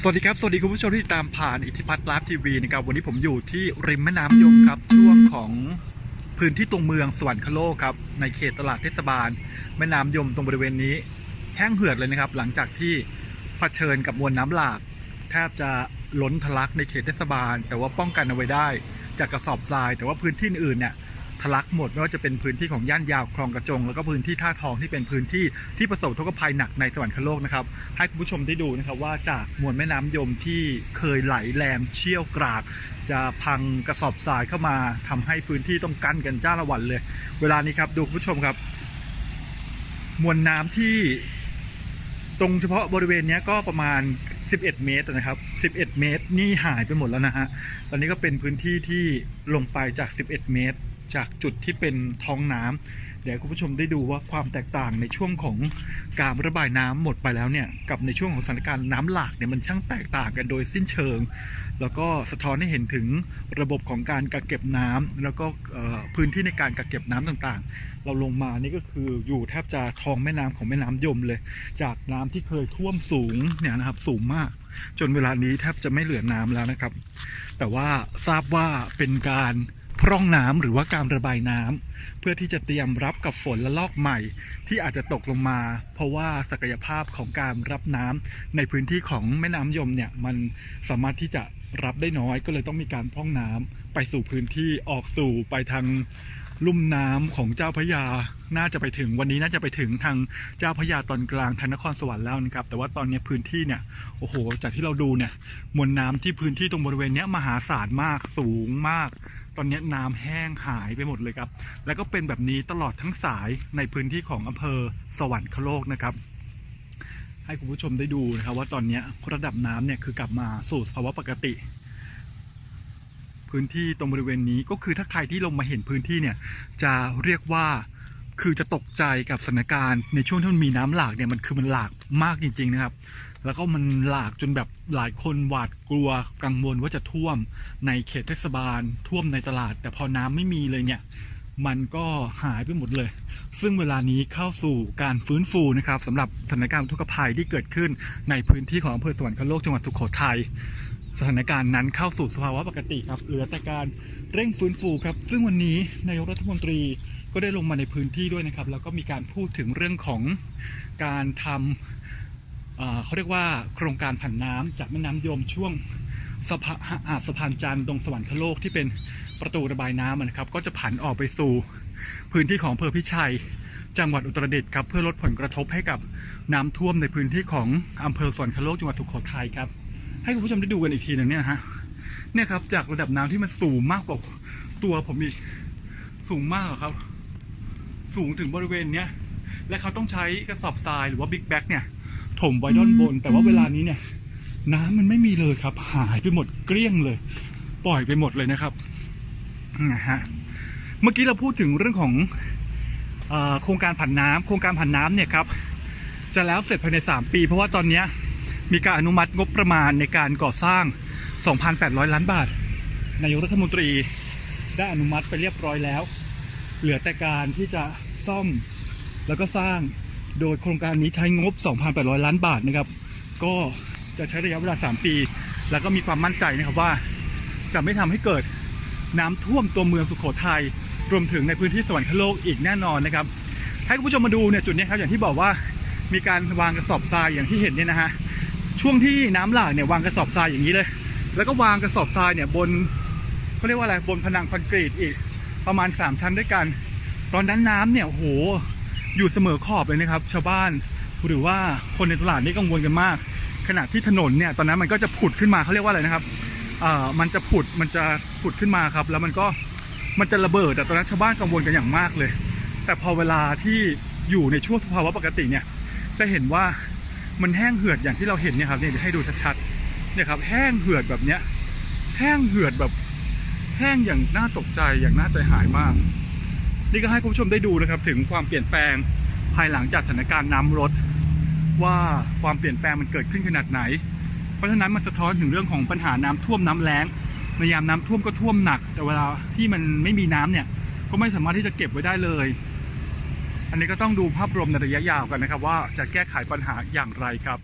สวัสดีครับ สวัสดีคุณผู้ชมที่ติดตามผ่านอิทธิพัฒน์ไลฟ์ทีวีนะครับ วันนี้ผมอยู่ที่ริมแม่น้ำยมครับ ช่วงของพื้นที่ตรงเมืองสวรรคโลกครับ ในเขตตลาดเทศบาล แม่น้ำยมตรงบริเวณนี้ แห้งเหือดเลยนะครับ หลังจากที่เผชิญกับมวลน้ำหลากแทบจะล้นทะลักในเขตเทศบาล แต่ว่าป้องกันเอาไว้ได้ จากกระสอบทราย แต่ว่าพื้นที่อื่นเนี่ย ทะลักหมดไม่ว่าจะเป็นพื้นที่ของย่านยาวคลองกระจง แล้วก็พื้นที่ท่าทองที่เป็นพื้นที่ที่ประสบอุกภัยหนักในสวรรคโลกนะครับให้คุณผู้ชมได้ดูนะครับว่าจากมวลแม่น้ำยมที่เคยไหลแรงเชี่ยวกราก จะพังกระสอบทรายเข้ามาทำให้พื้นที่ต้องกั้นกันจ้าละวันเลย เวลานี้ครับดูคุณผู้ชมครับ มวลน้ำที่ตรงเฉพาะบริเวณนี้ก็ประมาณ 11 เมตรนะครับ 11 เมตรนี่หายไปหมดแล้วนะฮะ ตอนนี้ก็เป็นพื้นที่ที่ลงไปจาก 11 เมตร จากจุดที่เป็นท้องน้ำเดี๋ยวคุณผู้ชมได้ดูว่าความแตกต่างในช่วงของการระบายน้ำหมดไปแล้วเนี่ยกับในช่วงของสถานการณ์น้ำหลากเนี่ยมันช่างแตกต่างกันโดยสิ้นเชิง แล้วก็สะท้อนให้เห็นถึงระบบของการกักเก็บน้ำแล้วก็พื้นที่ในการกักเก็บน้ำต่างๆ เราลงมานี่ก็คืออยู่แทบจะคลองแม่น้ำของแม่น้ำยมเลย จากน้ำที่เคยท่วมสูงเนี่ยนะครับสูงมากจนเวลานี้แทบจะไม่เหลือน้ำแล้วนะครับ แต่ว่าทราบว่าเป็นการ ร่องน้ำหรือว่าการระบายน้ำเพื่อที่จะเตรียมรับกับฝนและลอกใหม่ ที่อาจจะตกลงมา เพราะว่าศักยภาพของการรับน้ำในพื้นที่ของแม่น้ำยมเนี่ยมันสามารถที่จะรับได้น้อยก็เลยต้องมีการพร่องน้ำไปสู่พื้นที่ออกสู่ไปทาง ลุ่มน้ำของเจ้าพระยา น่าจะไปถึงวันนี้น่าจะไปถึงทางเจ้าพระยาตอนกลางทางนครสวรรค์แล้วนะครับ แต่ว่าตอนนี้พื้นที่เนี่ย โอ้โห จากที่เราดูเนี่ย มวลน้ำที่พื้นที่ตรงบริเวณนี้มหาศาลมาก สูงมาก ตอนนี้น้ำแห้งหายไปหมดเลยครับ แล้วก็เป็นแบบนี้ตลอดทั้งสายในพื้นที่ของอำเภอสวรรคโลกนะครับให้คุณผู้ชมได้ดูนะครับว่าตอนนี้ระดับน้ำเนี่ยคือกลับมาสู่ภาวะปกติ พื้นที่ตรงบริเวณนี้ก็คือถ้าใครที่ลงมาเห็นพื้นที่เนี่ยจะเรียกว่าคือจะตกใจกับสถานการณ์ในช่วงที่มันมีน้ำหลากเนี่ยมันคือมันหลากมากจริง ๆนะครับ แล้วก็มันหลากจนแบบหลายคนหวาดกลัวกังวลว่าจะท่วมในเขตเทศบาล ท่วมในตลาด แต่พอน้ำไม่มีเลยเนี่ยมันก็หายไปหมดเลย ซึ่งเวลานี้เข้าสู่การฟื้นฟูนะครับสำหรับสถานการณ์อุกภัยที่เกิดขึ้นในพื้นที่ของอำเภอสวรรคโลกจังหวัดสุโขทัย สถานการณ์นั้นเข้าสู่สภาวะปกติครับเหลือแต่การเร่งฟื้นฟูครับ ซึ่งวันนี้นายกรัฐมนตรีก็ได้ลงมาในพื้นที่ด้วยนะครับ แล้วก็มีการพูดถึงเรื่องของการทำเขาเรียกว่าโครงการผันน้ำจากแม่น้ำยมช่วงสะพานสะพานจันทร์ตรงสวรรคโลกที่เป็นประตูระบายน้ำนะครับ ก็จะผันออกไปสู่พื้นที่ของอำเภอพิชัย จังหวัดอุตรดิตถ์ครับ เพื่อลดผลกระทบให้กับน้ำท่วมในพื้นที่ของอำเภอสวรรคโลกจังหวัดสุโขทัยครับ ให้คุณผู้ชมได้ดูกันอีกทีหนึงเนี่ยฮะเนี่ยครับ จากระดับน้ำที่มันสูงมากกว่าตัวผมอีกสูงมากครับ สูงถึงบริเวณเนี้ยและเขาต้องใช้กระสอบทรายหรือว่าบิ๊กแบ็กเนี่ย ถมไว้ด้านบน แต่ว่าเวลานี้เนี่ย น้ำมันไม่มีเลยครับ หายไปหมดเกลี้ยงเลย ปล่อยไปหมดเลยนะครับนะฮะเมื่อกี้เราพูดถึงเรื่องของโครงการผันน้ำโครงการผันน้ำเนี่ยครับ จะแล้วเสร็จภายใน 3 ปี เพราะว่าตอนเนี้ย มีการอนุมัติงบประมาณในการก่อสร้าง 2,800 ล้านบาท นายกรัฐมนตรีได้อนุมัติไปเรียบร้อยแล้ว เหลือแต่การที่จะซ่อมแล้วก็สร้าง โดยโครงการนี้ใช้งบ 2,800 ล้านบาทนะครับ ก็จะใช้ระยะเวลา 3 ปี แล้วก็มีความมั่นใจนะครับว่า จะไม่ทำให้เกิดน้ำท่วมตัวเมืองสุโขทัยรวมถึงในพื้นที่สวรรคโลกอีกแน่นอนนะครับให้คุณผู้ชมมาดูเนี่ยจุดนี้ครับอย่างที่บอกว่ามีการวางกระสอบทรายอย่างที่เห็นเนี่ยนะฮะ ช่วงที่น้ำหลากเนี่ยวางกระสอบทรายอย่างนี้เลย แล้วก็วางกระสอบทรายเนี่ยบนเขาเรียกว่าอะไรบนผนังคอนกรีตอีกประมาณ 3 ชั้นด้วยกัน ตอนนั้นน้ำเนี่ยโอ้โหอยู่เสมอขอบเลยนะครับ ชาวบ้านหรือว่าคนในตลาดนี่กังวลกันมาก ขณะที่ถนนเนี่ยตอนนั้นมันก็จะผุดขึ้นมาเขาเรียกว่าอะไรนะครับเอ่อมันจะผุดมันจะผุดขึ้นมาครับ แล้วมันก็มันจะระเบิดแต่ตอนนั้นชาวบ้านกังวลกันอย่างมากเลย แต่พอเวลาที่อยู่ในช่วงสภาวะปกติเนี่ยจะเห็นว่า มันแห้งเหือดอย่างที่เราเห็นเนี่ยครับเนี่ยเดี๋ยวให้ดูชัดๆเนี่ยครับแห้งเหือดแบบเนี้ยแห้งเหือดแบบแห้งอย่างน่าตกใจอย่างน่าใจหายมาก นี่ก็ให้คุณผู้ชมได้ดูนะครับถึงความเปลี่ยนแปลงภายหลังจากสถานการณ์น้ำลดว่าความเปลี่ยนแปลงมันเกิดขึ้นขนาดไหน เพราะฉะนั้นมันสะท้อนถึงเรื่องของปัญหาน้ำท่วมน้ำแล้งในยามน้ำท่วมก็ท่วมหนัก แต่เวลาที่มันไม่มีน้ำเนี่ยก็ไม่สามารถที่จะเก็บไว้ได้เลย อันนี้ก็ต้องดูภาพรวมในระยะยาวกันนะครับว่าจะแก้ไขปัญหาอย่างไรครับ